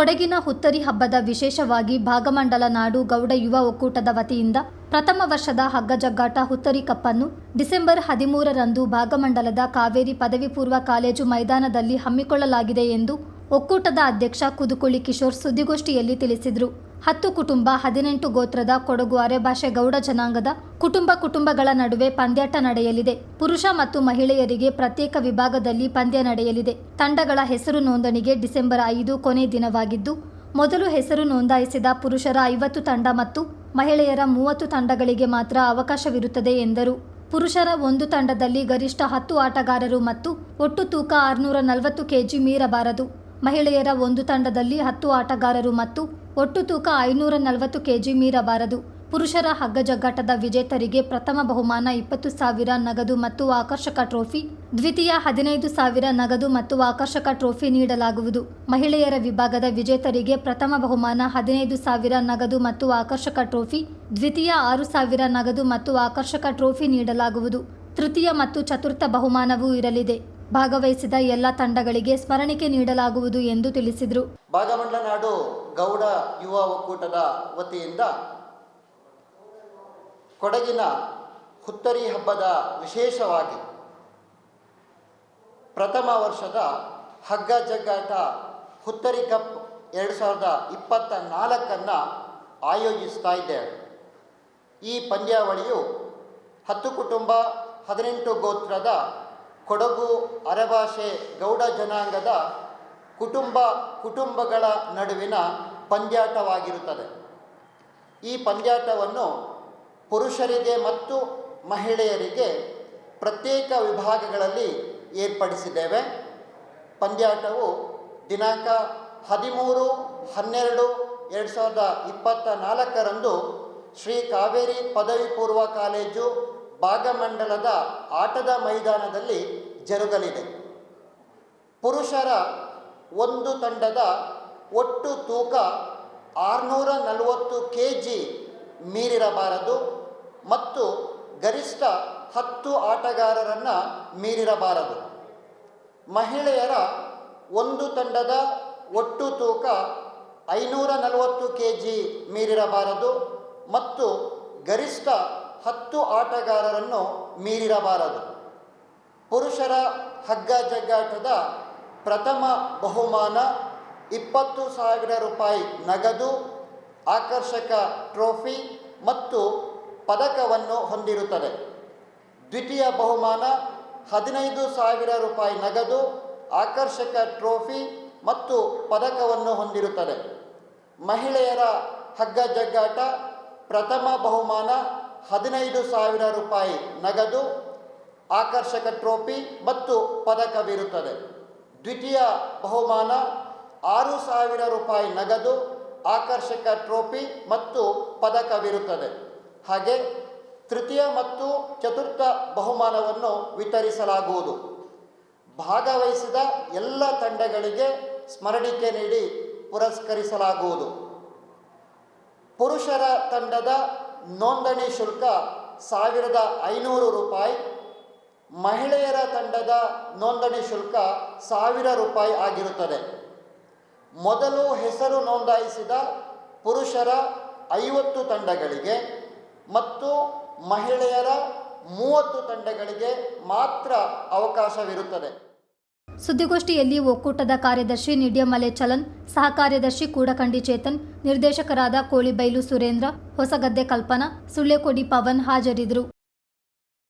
ಕೊಡಗಿನ ಹುತ್ತರಿ ಹಬ್ಬದ ವಿಶೇಷವಾಗಿ ಭಾಗಮಂಡಲ ನಾಡು ಗೌಡ ಯುವ ಒಕ್ಕೂಟದ ವತಿಯಿಂದ ಪ್ರಥಮ ವರ್ಷದ ಹಗ್ಗಜಗ್ಗಾಟ ಹುತ್ತರಿ ಕಪ್ಪನ್ನು ಡಿಸೆಂಬರ್ ಹದಿಮೂರರಂದು ಭಾಗಮಂಡಲದ ಕಾವೇರಿ ಪದವಿ ಪೂರ್ವ ಕಾಲೇಜು ಮೈದಾನದಲ್ಲಿ ಹಮ್ಮಿಕೊಳ್ಳಲಾಗಿದೆ ಎಂದು ಒಕ್ಕೂಟದ ಅಧ್ಯಕ್ಷ ಕುದುಕುಳಿ ಕಿಶೋರ್ ಸುದ್ದಿಗೋಷ್ಠಿಯಲ್ಲಿ ತಿಳಿಸಿದರು. ಹತ್ತು ಕುಟುಂಬ ಹದಿನೆಂಟು ಗೋತ್ರದ ಕೊಡಗು ಅರೆಭಾಷೆ ಗೌಡ ಜನಾಂಗದ ಕುಟುಂಬ ಕುಟುಂಬಗಳ ನಡುವೆ ಪಂದ್ಯಾಟ ನಡೆಯಲಿದೆ. ಪುರುಷ ಮತ್ತು ಮಹಿಳೆಯರಿಗೆ ಪ್ರತ್ಯೇಕ ವಿಭಾಗದಲ್ಲಿ ಪಂದ್ಯ ನಡೆಯಲಿದೆ. ತಂಡಗಳ ಹೆಸರು ನೋಂದಣಿಗೆ ಡಿಸೆಂಬರ್ ಐದು ಕೊನೆ ದಿನವಾಗಿದ್ದು, ಮೊದಲು ಹೆಸರು ನೋಂದಾಯಿಸಿದ ಪುರುಷರ ಐವತ್ತು ತಂಡ ಮತ್ತು ಮಹಿಳೆಯರ ಮೂವತ್ತು ತಂಡಗಳಿಗೆ ಮಾತ್ರ ಅವಕಾಶವಿರುತ್ತದೆ ಎಂದರು. ಪುರುಷರ ಒಂದು ತಂಡದಲ್ಲಿ ಗರಿಷ್ಠ ಹತ್ತು ಆಟಗಾರರು ಮತ್ತು ಒಟ್ಟು ತೂಕ ಆರುನೂರ ನಲವತ್ತು ಕೆಜಿ ಮೀರಬಾರದು. ಮಹಿಳೆಯರ ಒಂದು ತಂಡದಲ್ಲಿ ಹತ್ತು ಆಟಗಾರರು ಮತ್ತು ಒಟ್ಟು ತೂಕ ಐನೂರ ನಲವತ್ತು ಕೆಜಿ ಮೀರಬಾರದು. ಪುರುಷರ ಹಗ್ಗ ಜಗ್ಗಾಟದ ವಿಜೇತರಿಗೆ ಪ್ರಥಮ ಬಹುಮಾನ ಇಪ್ಪತ್ತು ಸಾವಿರ ನಗದು ಮತ್ತು ಆಕರ್ಷಕ ಟ್ರೋಫಿ, ದ್ವಿತೀಯ ಹದಿನೈದು ಸಾವಿರ ನಗದು ಮತ್ತು ಆಕರ್ಷಕ ಟ್ರೋಫಿ ನೀಡಲಾಗುವುದು. ಮಹಿಳೆಯರ ವಿಭಾಗದ ವಿಜೇತರಿಗೆ ಪ್ರಥಮ ಬಹುಮಾನ ಹದಿನೈದು ಸಾವಿರ ನಗದು ಮತ್ತು ಆಕರ್ಷಕ ಟ್ರೋಫಿ, ದ್ವಿತೀಯ ಆರು ಸಾವಿರ ನಗದು ಮತ್ತು ಆಕರ್ಷಕ ಟ್ರೋಫಿ ನೀಡಲಾಗುವುದು. ತೃತೀಯ ಮತ್ತು ಚತುರ್ಥ ಬಹುಮಾನವೂ ಇರಲಿದೆ. ಭಾಗವಹಿಸಿದ ಎಲ್ಲ ತಂಡಗಳಿಗೆ ಸ್ಮರಣಿಕೆ ನೀಡಲಾಗುವುದು ಎಂದು ತಿಳಿಸಿದರು. ಭಾಗಮಂಡಲನಾಡು ಗೌಡ ಯುವ ಒಕ್ಕೂಟದ ವತಿಯಿಂದ ಕೊಡಗಿನ ಹುತ್ತರಿ ಹಬ್ಬದ ವಿಶೇಷವಾಗಿ ಪ್ರಥಮ ವರ್ಷದ ಹಗ್ಗ ಜಗ್ಗಾಟ ಹುತ್ತರಿ ಕಪ್ ಎರಡು ಸಾವಿರದ ಇಪ್ಪತ್ತ ನಾಲ್ಕನ್ನು ಆಯೋಜಿಸ್ತಾ ಇದ್ದೇವೆ. ಈ ಪಂದ್ಯಾವಳಿಯು ಹತ್ತು ಕುಟುಂಬ ಹದಿನೆಂಟು ಗೋತ್ರದ ಕೊಡಗು ಅರೆಭಾಷೆ ಗೌಡ ಜನಾಂಗದ ಕುಟುಂಬ ಕುಟುಂಬಗಳ ನಡುವಿನ ಪಂದ್ಯಾಟವಾಗಿರುತ್ತದೆ. ಈ ಪಂದ್ಯಾಟವನ್ನು ಪುರುಷರಿಗೆ ಮತ್ತು ಮಹಿಳೆಯರಿಗೆ ಪ್ರತ್ಯೇಕ ವಿಭಾಗಗಳಲ್ಲಿ ಏರ್ಪಡಿಸಿದ್ದೇವೆ. ಪಂದ್ಯಾಟವು ದಿನಾಂಕ ಹದಿಮೂರು, ಹನ್ನೆರಡು, ಎರಡು ಸಾವಿರದ ಇಪ್ಪತ್ತ ನಾಲ್ಕರಂದು ಶ್ರೀ ಕಾವೇರಿ ಪದವಿ ಪೂರ್ವ ಕಾಲೇಜು ಭಾಗಮಂಡಲದ ಆಟದ ಮೈದಾನದಲ್ಲಿ ಜರುಗಲಿದೆ. ಪುರುಷರ ಒಂದು ತಂಡದ ಒಟ್ಟು ತೂಕ ಆರುನೂರ ನಲವತ್ತು ಕೆ ಜಿ ಮೀರಿರಬಾರದು ಮತ್ತು ಗರಿಷ್ಠ ಹತ್ತು ಆಟಗಾರರನ್ನು ಮೀರಿರಬಾರದು. ಮಹಿಳೆಯರ ಒಂದು ತಂಡದ ಒಟ್ಟು ತೂಕ ಐನೂರ ನಲವತ್ತು ಕೆ ಜಿ ಮೀರಿರಬಾರದು ಮತ್ತು ಗರಿಷ್ಠ ಹತ್ತು ಆಟಗಾರರನ್ನು ಮೀರಿರಬಾರದು. ಪುರುಷರ ಹಗ್ಗ ಜಗ್ಗಾಟದ ಪ್ರಥಮ ಬಹುಮಾನ ಇಪ್ಪತ್ತು ಸಾವಿರ ರೂಪಾಯಿ ನಗದು, ಆಕರ್ಷಕ ಟ್ರೋಫಿ ಮತ್ತು ಪದಕವನ್ನು ಹೊಂದಿರುತ್ತದೆ. ದ್ವಿತೀಯ ಬಹುಮಾನ ಹದಿನೈದು ಸಾವಿರ ರೂಪಾಯಿ ನಗದು, ಆಕರ್ಷಕ ಟ್ರೋಫಿ ಮತ್ತು ಪದಕವನ್ನು ಹೊಂದಿರುತ್ತದೆ. ಮಹಿಳೆಯರ ಹಗ್ಗ ಜಗ್ಗಾಟ ಪ್ರಥಮ ಬಹುಮಾನ ಹದಿನೈದು ಸಾವಿರ ರೂಪಾಯಿ ನಗದು, ಆಕರ್ಷಕ ಟ್ರೋಫಿ ಮತ್ತು ಪದಕವಿರುತ್ತದೆ. ದ್ವಿತೀಯ ಬಹುಮಾನ, ಆರು ಸಾವಿರ ರೂಪಾಯಿ ನಗದು, ಆಕರ್ಷಕ ಟ್ರೋಫಿ ಮತ್ತು ಪದಕವಿರುತ್ತದೆ. ಹಾಗೆ ತೃತೀಯ ಮತ್ತು ಚತುರ್ಥ ಬಹುಮಾನವನ್ನು ವಿತರಿಸಲಾಗುವುದು. ಭಾಗವಹಿಸಿದ ಎಲ್ಲ ತಂಡಗಳಿಗೆ ಸ್ಮರಣಿಕೆ ನೀಡಿ ಪುರಸ್ಕರಿಸಲಾಗುವುದು. ಪುರುಷರ ತಂಡದ ನೋಂದಣಿ ಶುಲ್ಕ ಸಾವಿರದ ಐನೂರು ರೂಪಾಯಿ. ಮಹಿಳೆಯರ ತಂಡದ ನೋಂದಣಿ ಶುಲ್ಕ ಸಾವಿರ ರೂಪಾಯಿ ಆಗಿರುತ್ತದೆ. ಮೊದಲು ಹೆಸರು ನೋಂದಾಯಿಸಿದ ಪುರುಷರ ಐವತ್ತು ತಂಡಗಳಿಗೆ ಮತ್ತು ಮಹಿಳೆಯರ ಮೂವತ್ತು ತಂಡಗಳಿಗೆ ಮಾತ್ರ ಅವಕಾಶವಿರುತ್ತದೆ. ಸುದ್ದಿಗೋಷ್ಠಿಯಲ್ಲಿ ಒಕ್ಕೂಟದ ಕಾರ್ಯದರ್ಶಿ ನಿಡ್ಯಮಲೆ ಚಲನ್ ಸಹ ಕಾರ್ಯದರ್ಶಿ ಕೂಡಕಂಡಿ ಚೇತನ್, ನಿರ್ದೇಶಕರಾದ ಕೋಳಿಬೈಲು ಸುರೇಂದ್ರ, ಹೊಸಗದ್ದೆ ಕಲ್ಪನಾ ಸುಳ್ಳೆಕೊಡಿ ಪವನ್ ಹಾಜರಿದ್ದರು.